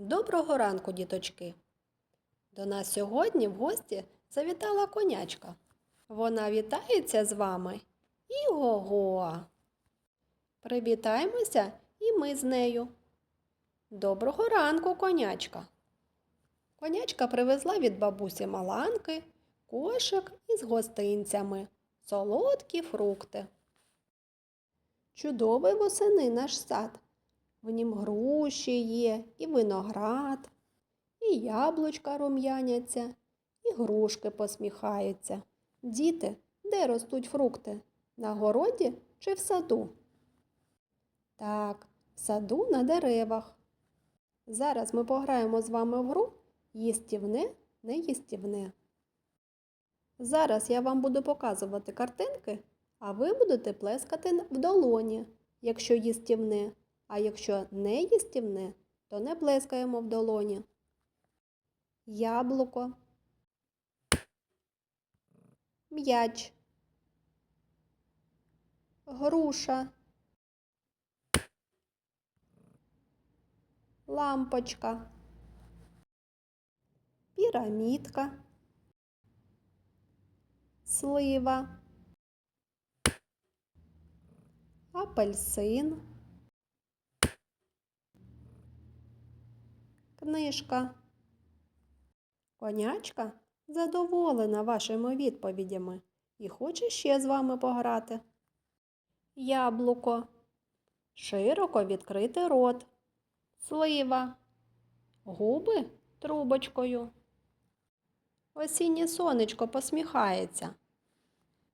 Доброго ранку, діточки! До нас сьогодні в гості завітала конячка. Вона вітається з вами і го-го. Привітаємося і ми з нею. Доброго ранку, конячка. Конячка привезла від бабусі Маланки кошик із гостинцями, солодкі фрукти. Чудовий восени наш сад. В нім груші є, і виноград, і яблучка рум'яняться, і грушки посміхаються. Діти, де ростуть фрукти? На городі чи в саду? Так, в саду на деревах. Зараз ми пограємо з вами в гру їстівне, неїстівне. Зараз я вам буду показувати картинки, а ви будете плескати в долоні, якщо їстівне. А якщо не їстівне, то не плескаємо в долоні. Яблуко. М'яч. Груша. Лампочка. Пірамідка. Слива. Апельсин. Книжка. Конячка задоволена вашими відповідями і хоче ще з вами пограти. Яблуко. Широко відкрити рот. Слива. Губи трубочкою. Осіннє сонечко посміхається.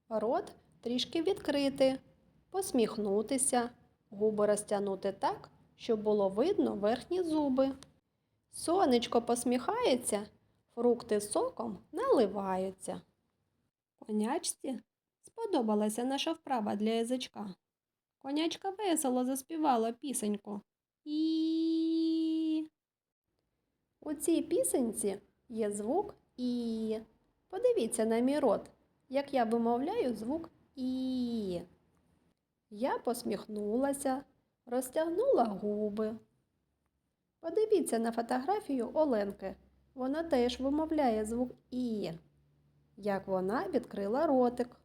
Рот трішки відкрити, посміхнутися, губи розтягнути так, щоб було видно верхні зуби. Сонечко посміхається, фрукти соком наливаються. Конячці сподобалася наша вправа для язичка. Конячка весело заспівала пісеньку. І. У цій пісеньці є звук І. Подивіться на мій рот, як я вимовляю звук І. Я посміхнулася, розтягнула губи. Подивіться на фотографію Оленки. Вона теж вимовляє звук І. Як вона відкрила ротик.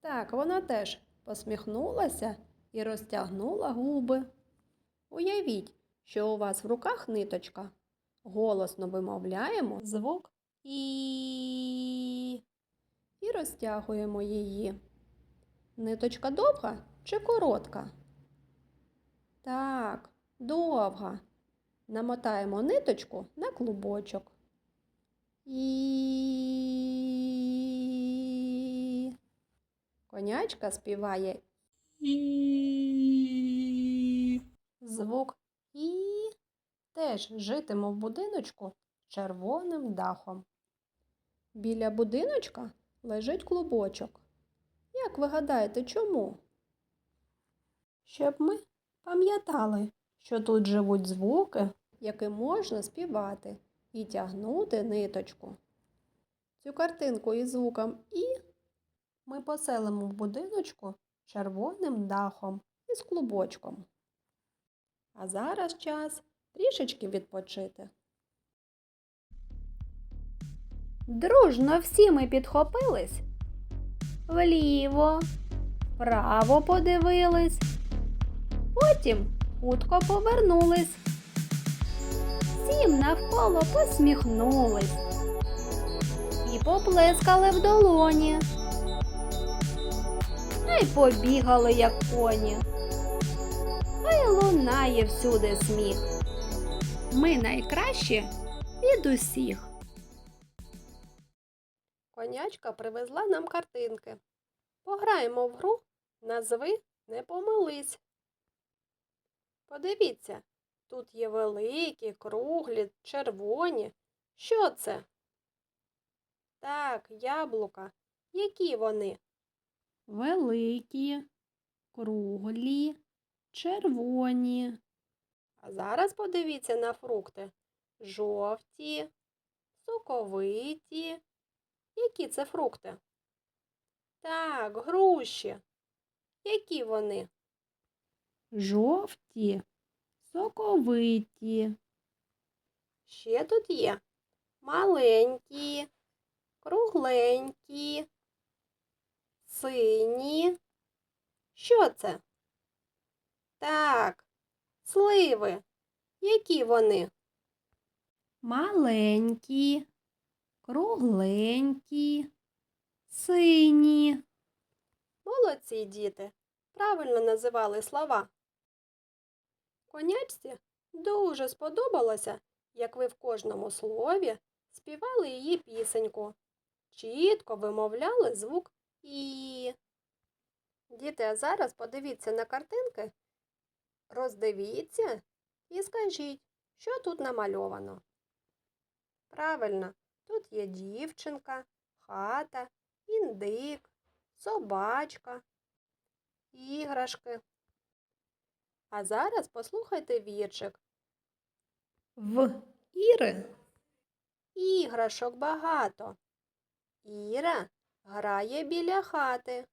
Так, вона теж посміхнулася і розтягнула губи. Уявіть, що у вас в руках ниточка. Голосно вимовляємо звук І. І розтягуємо її. Ниточка довга чи коротка? Так, довга. Намотаємо ниточку на клубочок. І конячка співає і звук і теж житиме в будиночку червоним дахом. Біля будиночка лежить клубочок. Як ви гадаєте, чому? Щоб ми пам'ятали, що тут живуть звуки, яким можна співати і тягнути ниточку. Цю картинку із звуком І ми поселимо в будиночку червоним дахом із клубочком. А зараз час трішечки відпочити. Дружно всі ми підхопились, вліво, вправо подивились, потім хутко повернулись. Всім навколо посміхнулись і поплескали в долоні. А й побігали, як коні. Хай лунає всюди сміх. Ми найкращі від усіх. Конячка привезла нам картинки. Пограємо в гру Назви не помились. Подивіться, тут є великі, круглі, червоні. Що це? Так, яблука. Які вони? Великі, круглі, червоні. А зараз подивіться на фрукти. Жовті, соковиті. Які це фрукти? Так, груші. Які вони? Жовті, соковиті, Ще тут є маленькі, кругленькі, сині. Що це? Так, сливи. Які вони? Маленькі, кругленькі, сині. Молодці, діти. Правильно називали слова. Конячці дуже сподобалося, як ви в кожному слові співали її пісеньку. Чітко вимовляли звук І. Діти, а зараз подивіться на картинки, роздивіться і скажіть, що тут намальовано. Правильно, тут є дівчинка, хата, індик, собачка, іграшки. А зараз послухайте віршик. В Іри іграшок багато. Іра грає біля хати.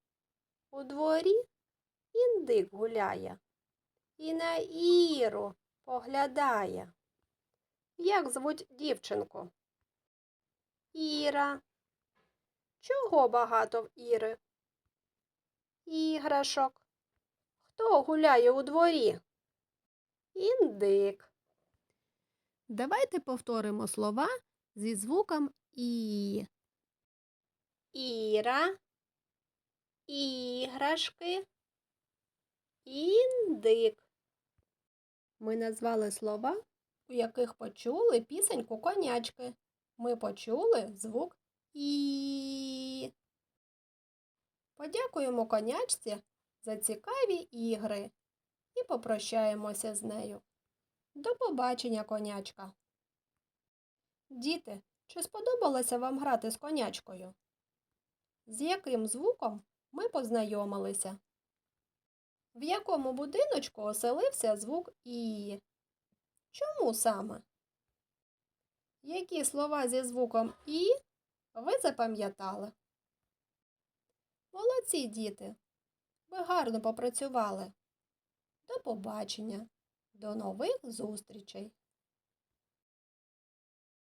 У дворі індик гуляє і на Іру поглядає. Як звуть дівчинку? Іра. Чого багато в Іри? Іграшок. Хто гуляє у дворі? Індик. Давайте повторимо слова зі звуком І. Іра, іграшки, індик. Ми назвали слова, у яких почули пісеньку конячки. Ми почули звук І. Подякуємо конячці за цікаві ігри і попрощаємося з нею. До побачення, конячка. Діти, чи сподобалося вам грати з конячкою? З яким звуком ми познайомилися? В якому будиночку оселився звук І? Чому саме? Які слова зі звуком І ви запам'ятали? Молодці, діти! Ви гарно попрацювали. До побачення! До нових зустрічей!